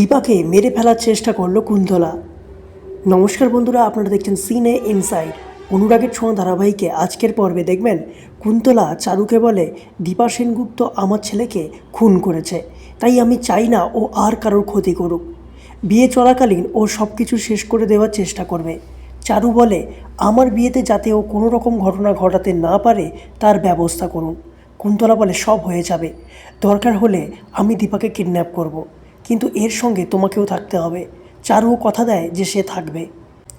দীপাকে মেরে ফেলার চেষ্টা করল কুন্তলা। নমস্কার বন্ধুরা, আপনারা দেখছেন সিনে ইনসাইড। অনুরাগের ছোঁয়া ধারাবাহিকে আজকের পর্বে দেখবেন কুন্তলা চারুকে বলে, দীপা সেনগুপ্ত আমার ছেলেকে খুন করেছে, তাই আমি চাই না ও আর কারোর ক্ষতি করুক। বিয়ে চলাকালীন ও সব কিছু শেষ করে দেওয়ার চেষ্টা করবে। চারু বলে, আমার বিয়েতে যাতে ও কোনো রকম ঘটনা ঘটাতে না পারে, তার ব্যবস্থা করুন। কুন্তলা বলে, সব হয়ে যাবে। দরকার হলে আমি দীপাকে কিডন্যাপ করব। কিন্তু এর সঙ্গে তোমাকেও থাকতে হবে। চারুও কথা দেয় যে সে থাকবে।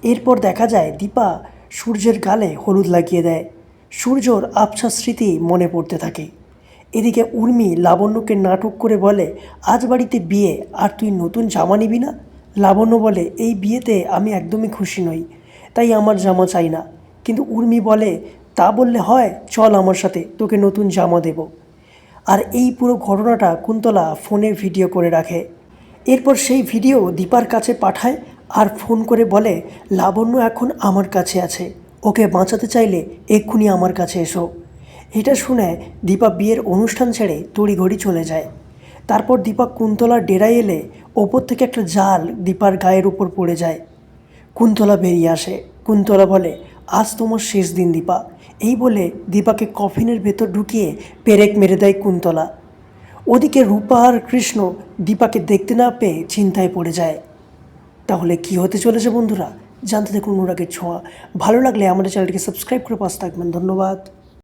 এরপর দেখা যায় দীপা সূর্যের গালে হলুদ লাগিয়ে দেয়। সূর্যর আবছা স্মৃতি মনে পড়তে থাকে। এদিকে উর্মি লাবণ্যকে নাটক করে বলে, আজ বাড়িতে বিয়ে, আর তুই নতুন জামা নিবি না? লাবণ্য বলে, এই বিয়েতে আমি একদমই খুশি নই, তাই আমার জামা চাই না। কিন্তু উর্মি বলে, তা বললে হয়, চল আমার সাথে, তোকে নতুন জামা দেব। আর এই পুরো ঘটনাটা কুন্তলা ফোনে ভিডিও করে রাখে। এরপর সেই ভিডিও দীপার কাছে পাঠায় আর ফোন করে বলে, লাবণ্য এখন আমার কাছে আছে। ওকে বাঁচাতে চাইলে এক্ষুনি আমার কাছে এসো। এটা শুনে দীপা বিয়ের অনুষ্ঠান ছেড়ে তড়িঘড়ি চলে যায়। তারপর দীপা কুন্তলার ডেরায় এলে ওপর থেকে একটা জাল দীপার গায়ের উপর পড়ে যায়। কুন্তলা বেরিয়ে আসে। কুন্তলা বলে, আজ তোমার শেষ দিন দীপা। এই বলে দীপাকে কফিনের ভেতর ঢুকিয়ে পেরেক মেরে দেয় কুন্তলা। ওদিকে রূপা আর কৃষ্ণ দীপাকে দেখতে না পেয়ে চিন্তায় পড়ে যায়। তাহলে কি হতে চলেছে বন্ধুরা? জানতে দেখুন অনুরাগের ছোঁয়া। ভালো লাগলে আমাদের চ্যানেলটিকে সাবস্ক্রাইব করে পাশে থাকবেন। ধন্যবাদ।